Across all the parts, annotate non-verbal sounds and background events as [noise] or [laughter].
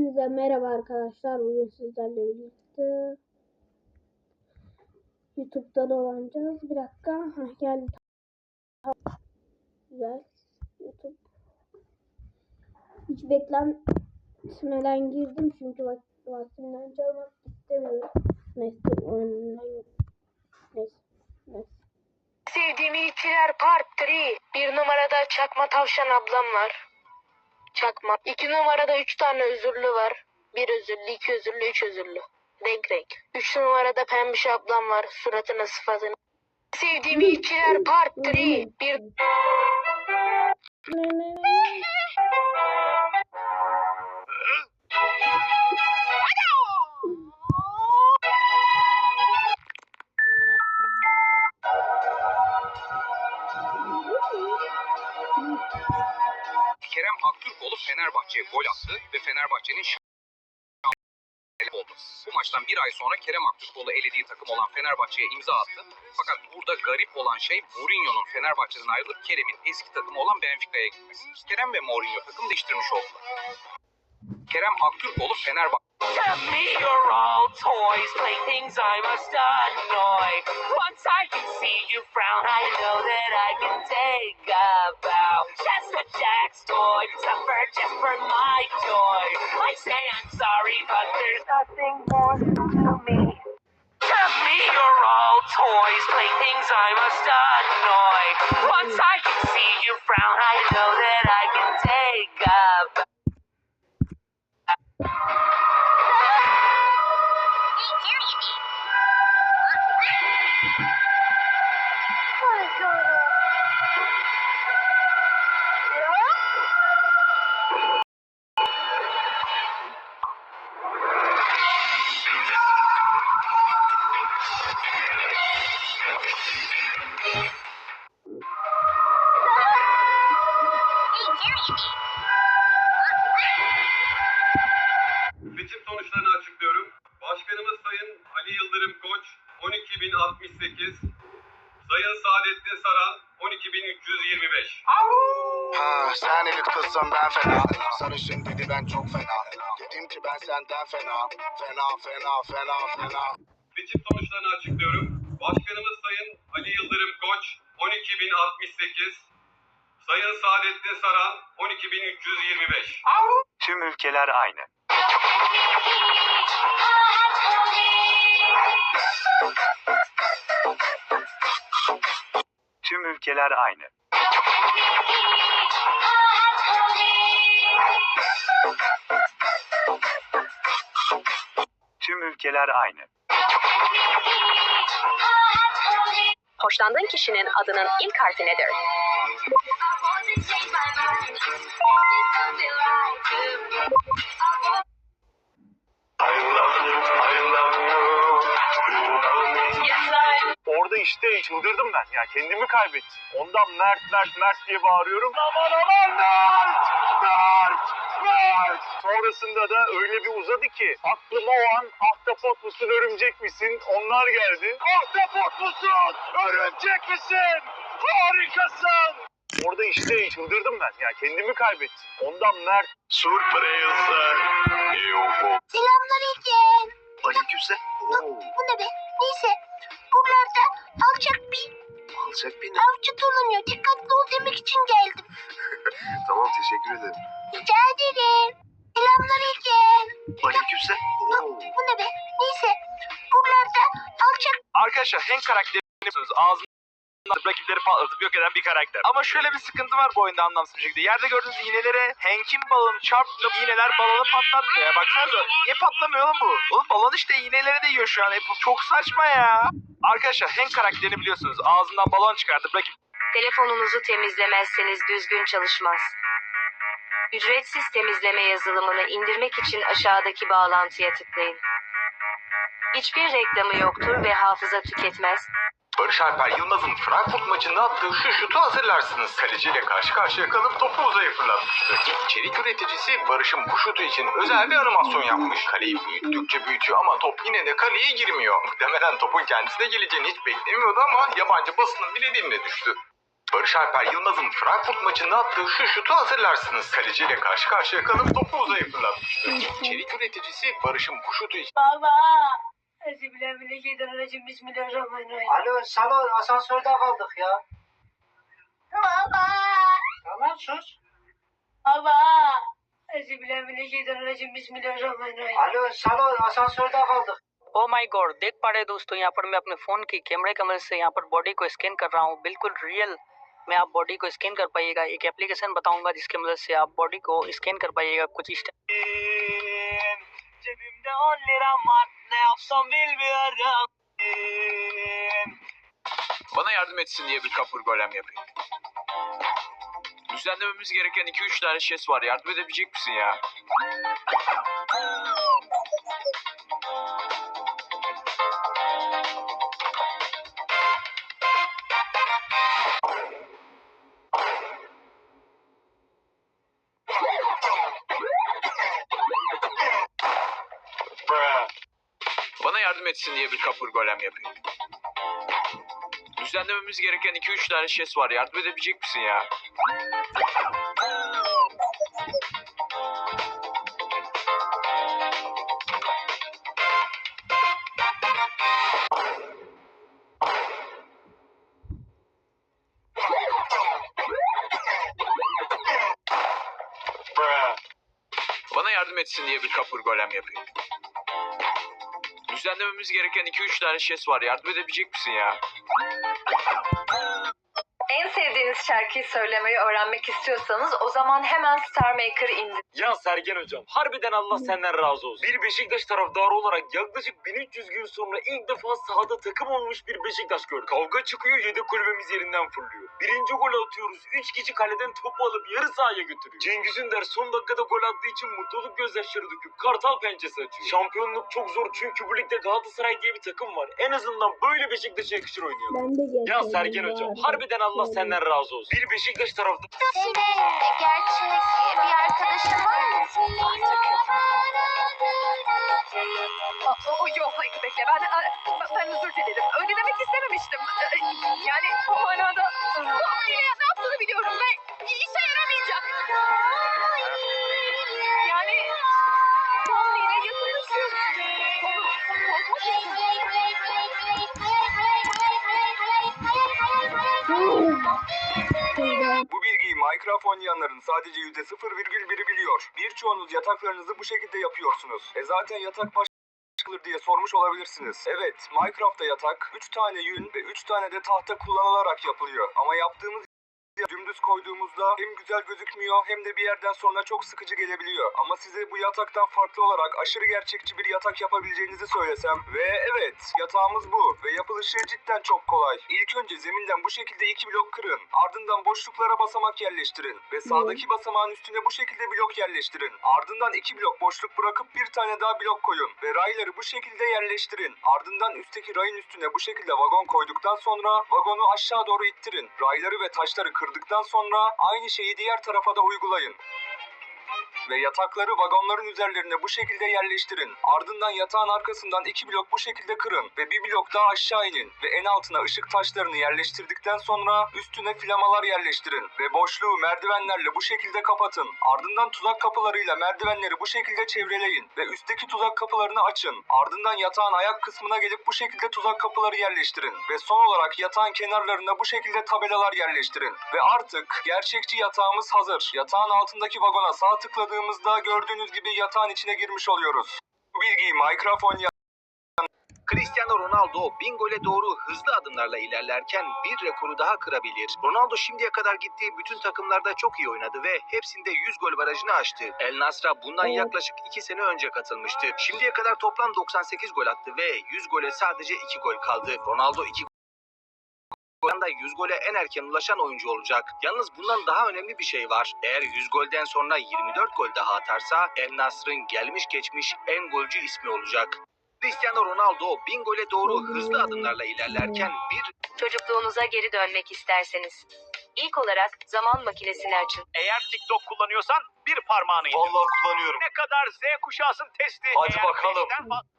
Hepinize merhaba arkadaşlar. Bugün sizlerle birlikte YouTube'da dolanacağız. Bir dakika. Hah, geldi. Güzel. YouTube. Hiç beklenmeden girdim çünkü vak vaktimden çalmak istemiyorum. Neyse oyundan neyse. Neyse. Sevdiğim ilçeler Part 3. Bir numarada Çakma Tavşan ablam var. Çakma. İki numarada üç tane özürlü var. Bir özürlü, iki özürlü, üç özürlü. Renk renk. Üç numarada Pembiş ablam var. Suratına sıfatını. Sevdiğim ilçeler Part 3. Bir... Fenerbahçe'nin oldu. Bu maçtan bir ay sonra Kerem Aktürkoğlu elediği takım olan Fenerbahçe'ye imza attı. Fakat burada garip olan şey Mourinho'nun Fenerbahçe'den ayrılıp Kerem'in eski takımı olan Benfica'ya gitmesi. Kerem ve Mourinho takım değiştirmiş oldular. Kerem Aktürkoğlu Fenerbahçe Tell me you're all toys, playthings I must annoy. Once I can see you frown, I know that I can take a bow. Just a Jack's toy, suffer just for my joy. I say I'm sorry, but there's nothing more to me. Tell me you're all toys, playthings I must annoy. Once I can see you frown, I know that I can take a bow. Elit kızsın ben fena Sarışın dedi ben çok fena Dedim ki ben senden fena Fena fena fena fena Seçim sonuçlarını açıklıyorum. Başkanımız Sayın Ali Yıldırım Koç 12.068. Sayın Saadettin Saran 12.325. Tüm ülkeler aynı. Tüm ülkeler aynı. Ülkeler aynı. Hoşlandığın kişinin adının ilk harfi nedir? Orada işte çıldırdım ben ya kendimi kaybettim. Ondan Mert Mert Mert diye bağırıyorum. Aman aman Mert! Mert! Sonrasında da öyle bir uzadı ki aklıma o an ahtapot musun örümcek misin onlar geldi. Ahtapot musun örümcek misin? Harikasın! Orada işte çıldırdım ben ya kendimi kaybettim. Ondan Mert Surprise UFO Selamünaleyküm. Aleykümselam Bu ne be? Neyse. Buralarda alçak bir Alacak beni avcı dolanıyor. Dikkatli ol demek için geldim. [laughs] Tamam teşekkür ederim Rica ederim. Selamünaleyküm. Aleykümselam Bu ne be? Neyse. Buralarda alçak Arkadaşlar Hank karakterini biliyorsunuz. Ağzından rakipleri patlatıp yok eden bir karakter. Ama şöyle bir sıkıntı var bu oyunda anlamsız bir şekilde. Yerde gördüğünüz iğnelere Hank'in balonu çarptı iğneler balonu patlatmıyor ya. Baksanıza niye patlamıyor oğlum bu? Oğlum balon işte iğnelere değiyor şu an. E, bu çok saçma ya. Arkadaşlar Hank karakterini biliyorsunuz. Ağzından balon çıkartıp rakip Telefonunuzu temizlemezseniz düzgün çalışmaz. Ücretsiz temizleme yazılımını indirmek için aşağıdaki bağlantıya tıklayın. Hiçbir reklamı yoktur ve hafıza tüketmez. Barış Alper Yılmaz'ın Frankfurt maçında attığı şu şutu hazırlarsınız. Kaleciyle karşı karşıya kalıp topu uzaya fırlatmıştı. İçerik üreticisi Barış'ın bu şutu için özel bir animasyon yapmış. Kaleyi büyüttükçe büyütüyor ama top yine de kaleye girmiyor. Muhtemelen topun kendisine geleceğini hiç beklemiyordu ama yabancı basının bile diline düştü. Barış Alper Yılmaz'ın Frankfurt maçında attığı şu şutu hazırlarsınız. Kaleciyle karşı karşıya kalıp topu uzaya fırlatmıştı. İçerik üreticisi Barış'ın bu şutu için Baba. Euzubillahimineşşeytanirracim. Bismillahirrahmanirrahim. Alo salon asansörde kaldık ya. Baba. Tamam sus. Baba. Euzubillahimineşşeytanirracim. Bismillahirrahmanirrahim. Alo salon asansörde kaldık. Oh my god देख पा रहे हैं दोस्तों यहाँ पर मैं अपने फ़ोन की कैमरे की मदद से यहाँ पर बॉडी को स्कैन कर रहा हूँ बिल्कुल रियल में आप बॉडी को स्कैन कर पाइएगा एक एप्लीकेशन बताऊंगा जिसकी मदद से आप बॉडी को स्कैन कर पाइएगा कुछ इस Cebimde 10 lira var. Ne yapsam bilmiyorum. Bana yardım etsin diye bir kapır golem yapayım. Düzenlememiz gereken 2-3 tane şes var. Yardım edebilecek misin ya? Yardım etsin diye bir kapır golem. Düzenlememiz gereken 2-3 tane şes var. Yardım edebilecek misin ya? Bana yardım etsin diye bir kapır golem yapayım. Düzenlememiz gereken 2-3 tane şes var. Yardım edebilecek misin ya? Sevdiğiniz şarkıyı söylemeyi öğrenmek istiyorsanız o zaman hemen Star Maker indir. Ya Sergen hocam harbiden Allah senden razı olsun. Bir Beşiktaş taraftarı olarak yaklaşık 1300 gün sonra ilk defa sahada takım olmuş bir Beşiktaş gördüm. Kavga çıkıyor yedek kulübemiz yerinden fırlıyor. Birinci gol atıyoruz. 3 kişi kaleden topu alıp yarı sahaya götürüyor. Cengiz Ünder son dakikada gol attığı için mutluluk gözyaşları döküp kartal pençesi açıyor. Şampiyonluk çok zor çünkü bu ligde Galatasaray diye bir takım var. En azından böyle Beşiktaş'a yakışır oynayalım. Ben de. Ya Sergen hocam harbiden Allah senden razı olsun. Bir Beşiktaş taraftarı Senin gerçek bir arkadaşın var mı? O, yok bekle ben, ben özür dilerim. Öyle demek istememiştim. Oynayanların sadece %0,1'i biliyor. Birçoğunuz yataklarınızı bu şekilde yapıyorsunuz. E zaten yatak baş diye sormuş olabilirsiniz. Evet, Minecraft'ta yatak 3 tane yün ve 3 tane de tahta kullanılarak yapılıyor. Ama yaptığımız dümdüz koyduğumuzda hem güzel gözükmüyor hem de bir yerden sonra çok sıkıcı gelebiliyor. Ama size bu yataktan farklı olarak aşırı gerçekçi bir yatak yapabileceğinizi söylesem ve evet yatağımız bu ve yapılışı cidden çok kolay. İlk önce zeminden bu şekilde iki blok kırın. Ardından boşluklara basamak yerleştirin ve sağdaki basamağın üstüne bu şekilde blok yerleştirin. Ardından iki blok boşluk bırakıp bir tane daha blok koyun ve rayları bu şekilde yerleştirin. Ardından üstteki rayın üstüne bu şekilde vagon koyduktan sonra vagonu aşağı doğru ittirin. Rayları ve taşları kırdıktan sonra aynı şeyi diğer tarafa da uygulayın ve yatakları vagonların üzerlerine bu şekilde yerleştirin. Ardından yatağın arkasından iki blok bu şekilde kırın ve bir blok daha aşağı inin ve en altına ışık taşlarını yerleştirdikten sonra üstüne flamalar yerleştirin ve boşluğu merdivenlerle bu şekilde kapatın. Ardından tuzak kapılarıyla merdivenleri bu şekilde çevreleyin ve üstteki tuzak kapılarını açın. Ardından yatağın ayak kısmına gelip bu şekilde tuzak kapıları yerleştirin ve son olarak yatağın kenarlarına bu şekilde tabelalar yerleştirin ve artık gerçekçi yatağımız hazır. Yatağın altındaki vagona sağ tıkladığımızda gördüğünüz gibi yatağın içine girmiş oluyoruz. Bu bilgiyi Minecraft oynayan Cristiano Ronaldo bin gole doğru hızlı adımlarla ilerlerken bir rekoru daha kırabilir. Ronaldo şimdiye kadar gittiği bütün takımlarda çok iyi oynadı ve hepsinde 100 gol barajını aştı. El Nasr'a bundan yaklaşık 2 sene önce katılmıştı. Şimdiye kadar toplam 98 gol attı ve 100 gole sadece 2 gol kaldı. Ronaldo 2 golden da 100 gole en erken ulaşan oyuncu olacak. Yalnız bundan daha önemli bir şey var. Eğer 100 golden sonra 24 gol daha atarsa El Nasr'ın gelmiş geçmiş en golcü ismi olacak. Cristiano Ronaldo bin gole doğru hızlı adımlarla ilerlerken bir Çocukluğunuza geri dönmek isterseniz. İlk olarak zaman makinesini açın. Eğer TikTok kullanıyorsan bir parmağını indir. Vallahi kullanıyorum. Ne kadar Z kuşağısın testi. Hadi Eğer bakalım. beşten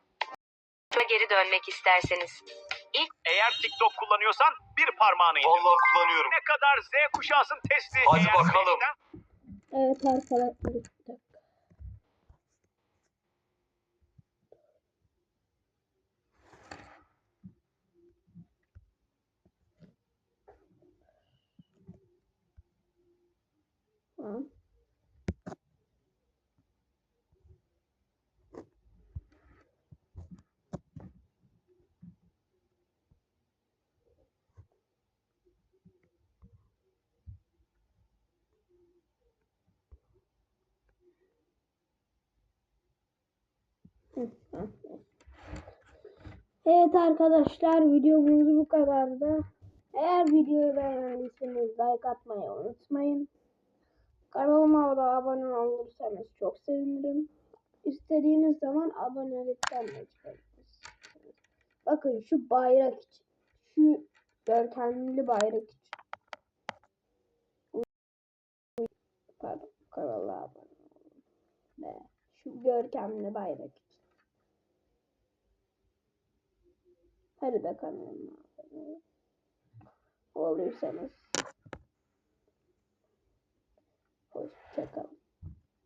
geri dönmek isterseniz. İlk eğer TikTok kullanıyorsan bir parmağını indir. Vallahi kullanıyorum. Ne kadar Z kuşağısın testi. Hadi eğer bakalım. Seçten... Evet arkadaşlar. Tamam. Evet arkadaşlar videomuz bu kadardı. Eğer videoyu beğendiyseniz like atmayı unutmayın. Kanalıma da abone olursanız çok sevinirim. İstediğiniz zaman abonelikten de çıkabilirsiniz. Bakın şu bayrak için. Şu görkemli bayrak için. Pardon kanala abone olun. Ve şu görkemli bayrak için. Hadi abone olursanız. Hoşçakalın.